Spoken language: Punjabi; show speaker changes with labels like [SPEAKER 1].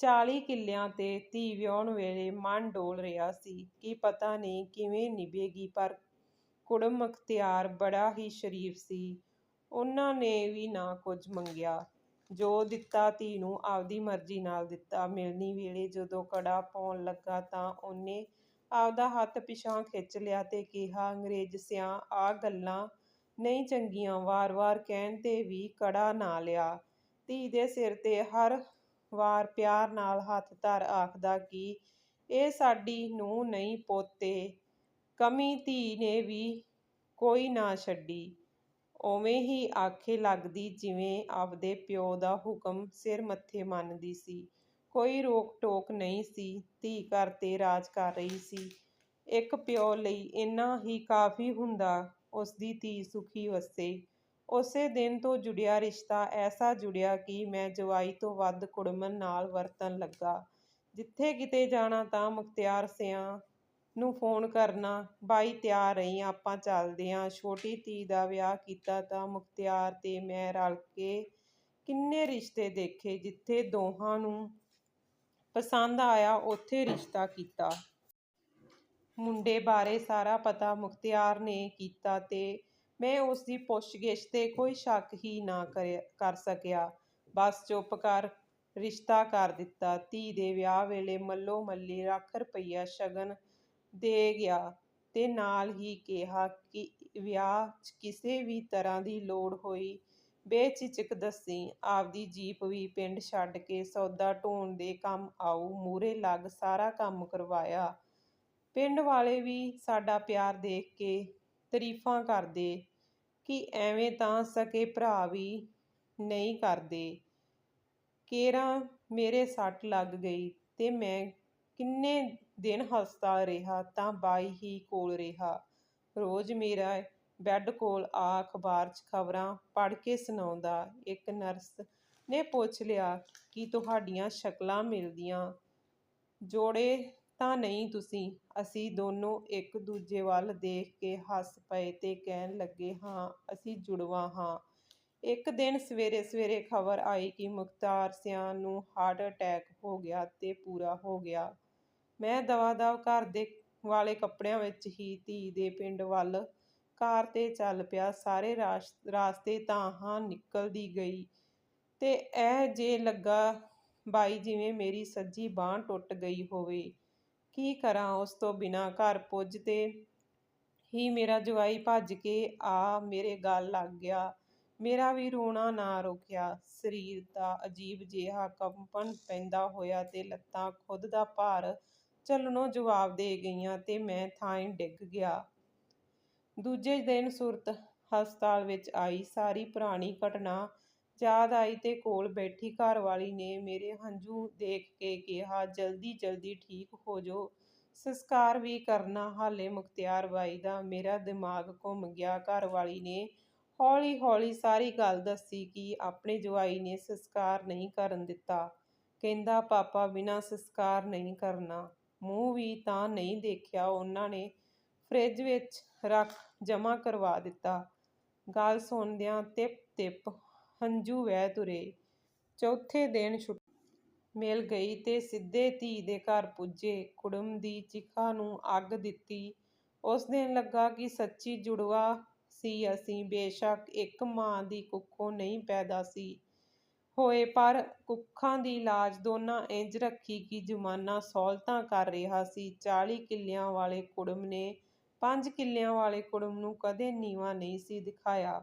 [SPEAKER 1] 40 ਕਿੱਲਿਆਂ ਤੇ ਧੀ ਵਿਆਹੁਣ ਵੇਲੇ ਮਨ ਡੋਲ ਰਿਹਾ ਸੀ ਕਿ ਪਤਾ ਨਹੀਂ ਕਿਵੇਂ ਨਿਭੇਗੀ ਪਰ ਕੁੜਮ ਅਖਤਿਆਰ ਬੜਾ ਹੀ ਸ਼ਰੀਫ ਸੀ। ਉਹਨਾਂ ਨੇ ਵੀ ਨਾ ਕੁਝ ਮੰਗਿਆ। ਜੋ ਦਿੱਤਾ ਧੀ ਨੂੰ ਆਪਦੀ ਮਰਜ਼ੀ ਨਾਲ ਦਿੱਤਾ। ਮਿਲਣੀ ਵੇਲੇ ਜਦੋਂ ਕੜਾ ਪਾਉਣ ਲੱਗਾ ਤਾਂ ਉਹਨੇ ਆਪਦਾ ਹੱਥ ਪਿਛਾਂਹ ਖਿੱਚ ਲਿਆ ਤੇ ਕਿਹਾ, "ਅੰਗਰੇਜ਼ ਸਿਆਂ ਆਹ ਗੱਲਾਂ ਨਹੀਂ ਚੰਗੀਆਂ।" ਵਾਰ-ਵਾਰ ਕਹਿਣ ਤੇ ਵੀ ਕੜਾ ਨਾ ਲਿਆ। ਧੀ ਦੇ ਸਿਰ ਤੇ ਹਰ ਵਾਰ ਪਿਆਰ ਨਾਲ ਹੱਥ ਧਰ ਆਖਦਾ ਕਿ ਇਹ ਸਾਡੀ ਨੂੰਹ ਨਹੀਂ ਪੁੱਤ, ਕਮੀ ਧੀ ਨੇ ਵੀ ਕੋਈ ਨਾ ਛੱਡੀ। ਓਵੇਂ ਹੀ ਆਖੇ ਲੱਗਦੀ ਜਿਵੇਂ ਆਪਦੇ ਪਿਓ ਦਾ ਹੁਕਮ ਸਿਰ ਮੱਥੇ ਮੰਨਦੀ ਸੀ। ਕੋਈ ਰੋਕ-ਟੋਕ ਨਹੀਂ ਸੀ। ਧੀ ਘਰ ਤੇ ਰਾਜ ਕਰ ਰਹੀ ਸੀ। ਇੱਕ ਪਿਓ ਲਈ ਇੰਨਾ ਹੀ ਕਾਫ਼ੀ ਹੁੰਦਾ, ਉਸਦੀ ਧੀ ਸੁਖੀ ਵੱਸੇ। ਉਸੇ ਦਿਨ ਤੋਂ ਜੁੜਿਆ ਰਿਸ਼ਤਾ ਐਸਾ ਜੁੜਿਆ ਕਿ ਮੈਂ ਜਵਾਈ ਤੋਂ ਵੱਧ ਕੁੜਮਣ ਨਾਲ ਵਰਤਣ ਲੱਗਾ। ਜਿੱਥੇ ਕਿਤੇ ਜਾਣਾ ਤਾਂ ਮੁਖਤਿਆਰ ਸਿਆਂ ਨੂੰ ਫ਼ੋਨ ਕਰਨਾ, "ਬਾਈ ਤਿਆਰ ਰਹੀ ਆਪਾਂ ਚੱਲਦੇ ਆਂ।" ਛੋਟੀ ਧੀ ਦਾ ਵਿਆਹ ਕੀਤਾ ਤਾਂ ਮੁਖਤਿਆਰ ਤੇ ਮੈਂ ਰਲ ਕੇ ਕਿੰਨੇ ਰਿਸ਼ਤੇ ਦੇਖੇ। ਜਿੱਥੇ ਦੋਹਾਂ ਨੂੰ ਪਸੰਦ ਆਇਆ ਉੱਥੇ ਰਿਸ਼ਤਾ ਕੀਤਾ। ਮੁੰਡੇ ਬਾਰੇ ਸਾਰਾ ਪਤਾ ਮੁਖਤਿਆਰ ਨੇ ਕੀਤਾ ਤੇ ਮੈਂ ਉਸਦੀ ਪੁੱਛ-ਗਿੱਛ ਤੇ ਕੋਈ ਸ਼ੱਕ ਹੀ ਨਾ ਕਰ ਸਕਿਆ। ਬੱਸ ਚੁੱਪ ਕਰ ਰਿਸ਼ਤਾ ਕਰ ਦਿੱਤਾ। ਧੀ ਦੇ ਵਿਆਹ ਵੇਲੇ ਮੱਲੋ-ਮੱਲੀ ਲੱਖ ਰੁਪਈਆ ਸ਼ਗਨ ਦੇ ਗਿਆ ਤੇ ਨਾਲ ਹੀ ਕਿਹਾ ਕਿ ਵਿਆਹ 'ਚ ਕਿਸੇ ਵੀ ਤਰ੍ਹਾਂ ਦੀ ਲੋੜ ਹੋਈ ਬੇਚਿਚਕ ਦੱਸੀ, ਆਪਦੀ ਜੀਪ ਵੀ ਪਿੰਡ ਛੱਡ ਕੇ ਸੌਦਾ ਢੋਣ ਦੇ ਕੰਮ ਆਉ ਮੂਹਰੇ ਲੱਗ ਸਾਰਾ ਕੰਮ ਕਰਵਾਇਆ। ਪਿੰਡ ਵਾਲੇ ਵੀ ਸਾਡਾ ਪਿਆਰ ਦੇਖ ਕੇ ਤਰੀਫ਼ਾਂ ਕਰਦੇ ਕਿ ਐਵੇਂ ਤਾਂ ਸਕੇ ਭਰਾ ਵੀ ਨਹੀਂ ਕਰਦੇ। ਕੇਰਾਂ ਮੇਰੇ ਸੱਟ ਲੱਗ ਗਈ ਤੇ ਮੈਂ ਕਿੰਨੇ ਦਿਨ ਹਸਪਤਾਲ ਰਿਹਾ ਤਾਂ ਬਾਈ ਹੀ ਕੋਲ ਰਿਹਾ। ਰੋਜ਼ ਮੇਰਾ ਬੈੱਡ ਕੋਲ ਆ ਅਖ਼ਬਾਰ 'ਚ ਖ਼ਬਰਾਂ ਪੜ੍ਹ ਕੇ ਸੁਣਾਉਂਦਾ। ਇੱਕ ਨਰਸ ਨੇ ਪੁੱਛ ਲਿਆ, ਕਿ ਤੁਹਾਡੀਆਂ ਸ਼ਕਲਾਂ ਮਿਲਦੀਆਂ ਜੋੜੇ ਤਾਂ ਨਹੀਂ ਤੁਸੀਂ?" ਅਸੀਂ ਦੋਨੋਂ ਇੱਕ ਦੂਜੇ ਵੱਲ ਦੇਖ ਕੇ ਹੱਸ ਪਏ ਤੇ ਕਹਿਣ ਲੱਗੇ, "ਹਾਂ ਅਸੀਂ ਜੁੜਵਾਂ ਹਾਂ।" ਇੱਕ ਦਿਨ ਸਵੇਰੇ-ਸਵੇਰੇ ਖ਼ਬਰ ਆਈ ਕਿ ਮੁਖਤਾਰ ਸਿਆਂ ਨੂੰ ਹਾਰਟ ਅਟੈਕ ਹੋ ਗਿਆ ਤੇ ਪੂਰਾ ਹੋ ਗਿਆ। ਮੈਂ ਦਵਾ-ਦਵ ਘਰ ਦੇ ਵਾਲੇ ਕੱਪੜਿਆਂ ਵਿੱਚ ਹੀ ਧੀ ਦੇ ਪਿੰਡ ਵੱਲ ਕਾਰ ਤੇ ਚੱਲ ਪਿਆ। ਸਾਰੇ ਰਾਸਤੇ ਤਾਂ ਹਾਂ ਨਿਕਲਦੀ ਗਈ ਤੇ ਇਹ ਜੇ ਲੱਗਾ ਬਾਈ ਜਿਵੇਂ ਮੇਰੀ ਸੱਜੀ ਬਾਂਹ ਟੁੱਟ ਗਈ ਹੋਵੇ। ਕੀ ਕਰਾਂ ਉਸ ਤੋਂ ਬਿਨਾ ਘਰ ਪੁੱਜਦੇ ਹੀ ਮੇਰਾ ਜਵਾਈ ਭੱਜ ਕੇ ਆ, ਮੇਰੇ ਗਲ ਲੱਗ ਗਿਆ। ਮੇਰਾ ਵੀ ਰੋਣਾ ਨਾ ਰੁਕਿਆ। ਸਰੀਰ ਦਾ ਅਜੀਬ ਜਿਹਾ ਕੰਪਨ ਪੈਂਦਾ ਹੋਇਆ ਤੇ ਲੱਤਾਂ ਖੁਦ ਦਾ ਭਾਰ ਝੱਲਣੋਂ ਜਵਾਬ ਦੇ ਗਈਆਂ ਤੇ ਮੈਂ ਥਾਂ ਡਿੱਗ ਗਿਆ। ਦੂਜੇ ਦਿਨ ਸੁਰਤ ਹਸਪਤਾਲ ਵਿੱਚ ਆਈ। ਸਾਰੀ ਪੁਰਾਣੀ ਘਟਨਾ ਯਾਦ ਆਈ ਤੇ ਕੋਲ ਬੈਠੀ ਘਰਵਾਲੀ ਨੇ ਮੇਰੇ ਹੰਝੂ ਦੇਖ ਕੇ ਕਿਹਾ, "ਜਲਦੀ-ਜਲਦੀ ਠੀਕ ਹੋ ਜੋ, ਸੰਸਕਾਰ ਵੀ ਕਰਨਾ ਹਾਲੇ ਮੁਖਤਿਆਰ ਬਾਈ ਦਾ।" ਮੇਰਾ ਦਿਮਾਗ ਘੁੰਮ ਗਿਆ। ਘਰਵਾਲੀ ਨੇ ਹੌਲੀ-ਹੌਲੀ ਸਾਰੀ ਗੱਲ ਦੱਸੀ ਕਿ ਆਪਣੇ ਜਵਾਈ ਨੇ ਸੰਸਕਾਰ ਨਹੀਂ ਕਰਨ ਦਿੱਤਾ। ਕਹਿੰਦਾ, "ਪਾਪਾ ਬਿਨਾਂ ਸੰਸਕਾਰ ਨਹੀਂ ਕਰਨਾ।" ਮੂੰਹ ਵੀ ਤਾਂ ਨਹੀਂ ਦੇਖਿਆ ਉਹਨਾਂ ਨੇ ਫਰਿੱਜ ਵਿੱਚ ਰੱਖ ਜਮ੍ਹਾਂ ਕਰਵਾ ਦਿੱਤਾ। ਗੱਲ ਸੁਣਦਿਆਂ ਤਿਪ-ਤਿਪ ਹੰਝੂ ਵਹਿ ਤੁਰੇ। ਚੌਥੇ ਦਿਨ ਛੁੱਟੀ ਮਿਲ ਗਈ ਤੇ ਸਿੱਧੇ ਧੀ ਦੇ ਘਰ ਪੁੱਜੇ। ਕੁੜਮ ਦੀ ਚਿਖਾ ਨੂੰ ਅੱਗ ਦਿੱਤੀ। ਉਸ ਦਿਨ ਲੱਗਾ ਕਿ ਸੱਚੀ ਜੁੜਵਾ ਸੀ ਅਸੀਂ। ਬੇਸ਼ੱਕ ਇੱਕ ਮਾਂ ਦੀ ਕੁੱਖੋਂ ਨਹੀਂ ਪੈਦਾ ਸੀ ਹੋਏ ਪਰ ਕੁੱਖਾਂ ਦੀ ਲਾਜ ਦੋਨਾਂ ਇੰਜ ਰੱਖੀ ਕਿ ਜ਼ਮਾਨਾ ਸਹੂਲਤਾਂ ਕਰ ਰਿਹਾ ਸੀ। ਚਾਲੀ ਕਿੱਲਿਆਂ ਵਾਲੇ ਕੁੜਮ ਨੇ ਪੰਜ ਕਿੱਲਿਆਂ ਵਾਲੇ ਕੁੜਮ ਨੂੰ ਕਦੇ ਨੀਵਾਂ ਨਹੀਂ ਸੀ ਦਿਖਾਇਆ।